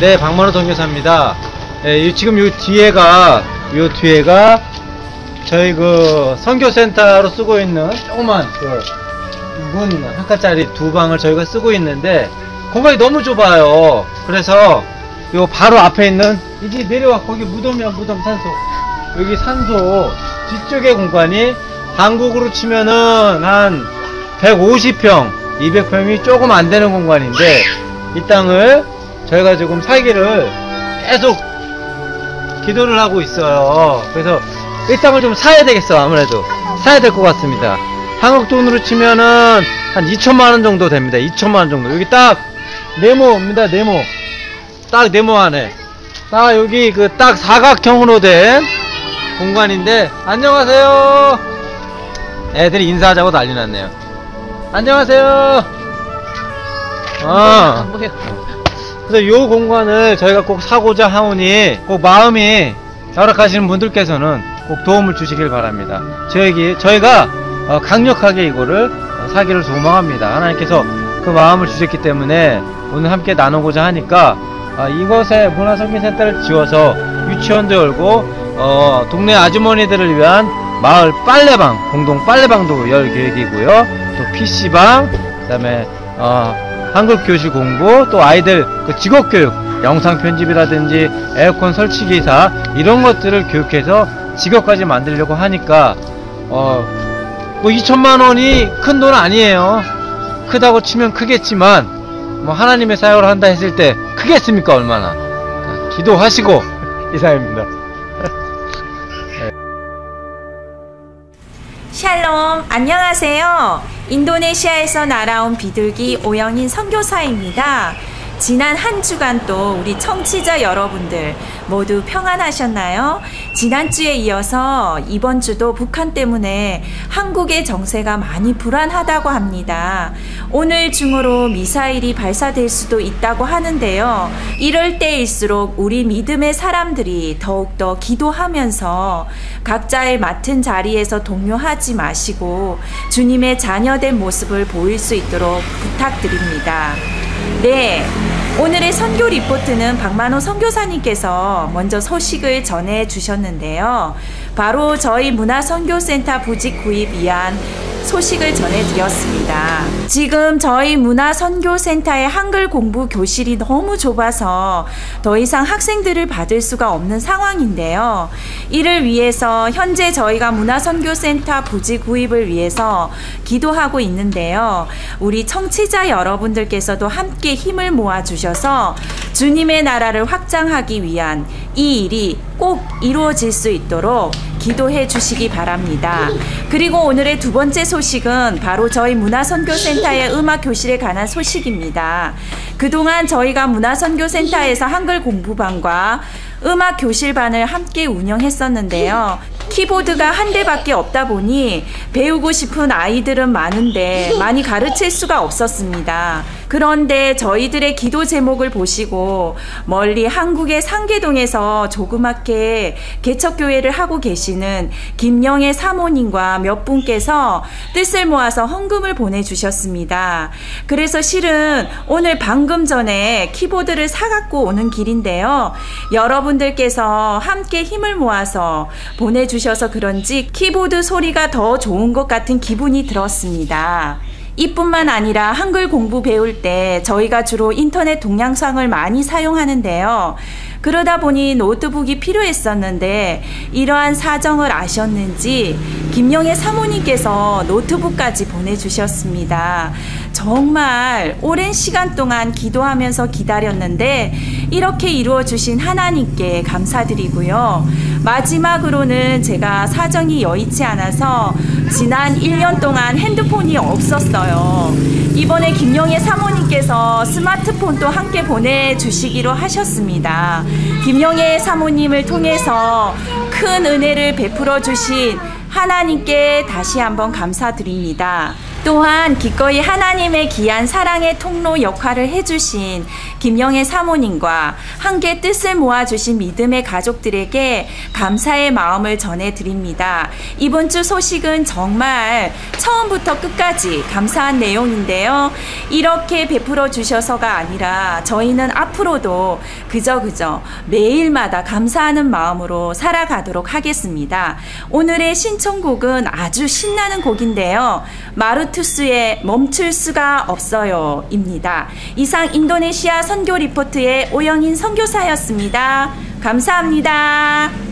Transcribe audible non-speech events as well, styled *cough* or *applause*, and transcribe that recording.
네, 박만호 선교사입니다. 예, 이- 지금 요 뒤에가, 요 뒤에가 저희 그 선교센터로 쓰고 있는 조그만 그문 한 칸짜리 두 방을 저희가 쓰고 있는데 공간이 너무 좁아요. 그래서 요 바로 앞에 있는 이제 내려와 거기 무덤이야 무덤 산소 여기 산소 뒤쪽의 공간이 한국으로 치면은 한 150평 200평이 조금 안 되는 공간인데 이 땅을 저희가 지금 사기를 계속 기도를 하고 있어요. 그래서 이 땅을 좀 사야 되겠어 아무래도 사야 될 것 같습니다. 한국 돈으로 치면은 한 2천만 원 정도 됩니다. 2천만 원 정도. 여기 딱 네모입니다. 네모. 딱 네모 안에. 딱 여기 그 딱 사각형으로 된 공간인데 안녕하세요. 애들이 인사하자고 난리 났네요. 안녕하세요. 어. 그래서 요 공간을 저희가 꼭 사고자 하오니 꼭 마음이 열악하시는 분들께서는 꼭 도움을 주시길 바랍니다. 저에게 저희가 어, 강력하게 이거를 어, 사기를 소망합니다. 하나님께서 그 마음을 주셨기 때문에 오늘 함께 나누고자 하니까 어, 이곳에 문화선교센터를 지어서 유치원도 열고 어, 동네 아주머니들을 위한 마을 빨래방 공동 빨래방도 열 계획이고요. 또 PC방 그다음에 어, 한국 교실 공부 또 아이들 그 직업 교육 영상 편집이라든지 에어컨 설치 기사 이런 것들을 교육해서 직업까지 만들려고 하니까 어 뭐 2천만 원이 큰 돈 아니에요. 크다고 치면 크겠지만 뭐 하나님의 사역을 한다 했을 때 크겠습니까 얼마나 기도하시고 *laughs* 이상입니다. 샬롬, 안녕하세요. 인도네시아에서 날아온 비둘기 오영인 선교사입니다. 지난 한 주간 또 우리 청취자 여러분들 모두 평안하셨나요? 지난주에 이어서 이번 주도 북한 때문에 한국의 정세가 많이 불안하다고 합니다. 오늘 중으로 미사일이 발사될 수도 있다고 하는데요. 이럴 때일수록 우리 믿음의 사람들이 더욱더 기도하면서 각자의 맡은 자리에서 동요하지 마시고 주님의 자녀된 모습을 보일 수 있도록 부탁드립니다. 네. 오늘의 선교 리포트는 박만호 선교사님께서 먼저 소식을 전해 주셨는데요. 바로 저희 문화선교센터 부직 구입 위한 소식을 전해드렸습니다. 지금 저희 문화선교센터의 한글 공부 교실이 너무 좁아서 더 이상 학생들을 받을 수가 없는 상황인데요. 이를 위해서 현재 저희가 문화선교센터 부지 구입을 위해서 기도하고 있는데요. 우리 청취자 여러분들께서도 함께 힘을 모아 주셔서 주님의 나라를 확장하기 위한 이 일이 꼭 이루어질 수 있도록 기도해 주시기 바랍니다. 그리고 오늘의 두 번째 소식은 바로 저희 문화선교센터의 음악교실에 관한 소식입니다. 그동안 저희가 문화선교센터에서 한글 공부반과 음악 교실반을 함께 운영했었는데요. 키보드가 한 대밖에 없다 보니 배우고 싶은 아이들은 많은데 많이 가르칠 수가 없었습니다. 그런데 저희들의 기도 제목을 보시고 멀리 한국의 상계동에서 조그맣게 개척교회를 하고 계시는 김영애 사모님과 몇 분께서 뜻을 모아서 헌금을 보내주셨습니다. 그래서 실은 오늘 방금 전에 키보드를 사갖고 오는 길인데요. 여러분들께서 함께 힘을 모아서 보내주 셔서 그런지 키보드 소리가 더 좋은 것 같은 기분이 들었습니다. 이뿐만 아니라 한글 공부 배울 때 저희가 주로 인터넷 동영상을 많이 사용하는데요. 그러다 보니 노트북이 필요했었는데 이러한 사정을 아셨는지 김영애 사모님께서 노트북까지 보내주셨습니다. 정말 오랜 시간 동안 기도하면서 기다렸는데 이렇게 이루어 주신 하나님께 감사드리고요. 마지막으로는 제가 사정이 여의치 않아서 지난 1년 동안 핸드폰이 없었어요. 이번에 김영애 사모님께서 스마트폰도 함께 보내주시기로 하셨습니다. 김영애 사모님을 통해서 큰 은혜를 베풀어 주신 하나님께 다시 한번 감사드립니다. 또한 기꺼이 하나님의 귀한 사랑의 통로 역할을 해주신 김영애 사모님과 함께 뜻을 모아주신 믿음의 가족들에게 감사의 마음을 전해드립니다. 이번 주 소식은 정말 처음부터 끝까지 감사한 내용인데요. 이렇게 베풀어 주셔서가 아니라 저희는 앞으로도 그저 그저 매일마다 감사하는 마음으로 살아가도록 하겠습니다. 오늘의 신청곡은 아주 신나는 곡인데요. 마 르투스의 멈출 수가 없어요. 입니다. 이상 인도네시아 선교 리포트의 오영인 선교사였습니다. 감사합니다.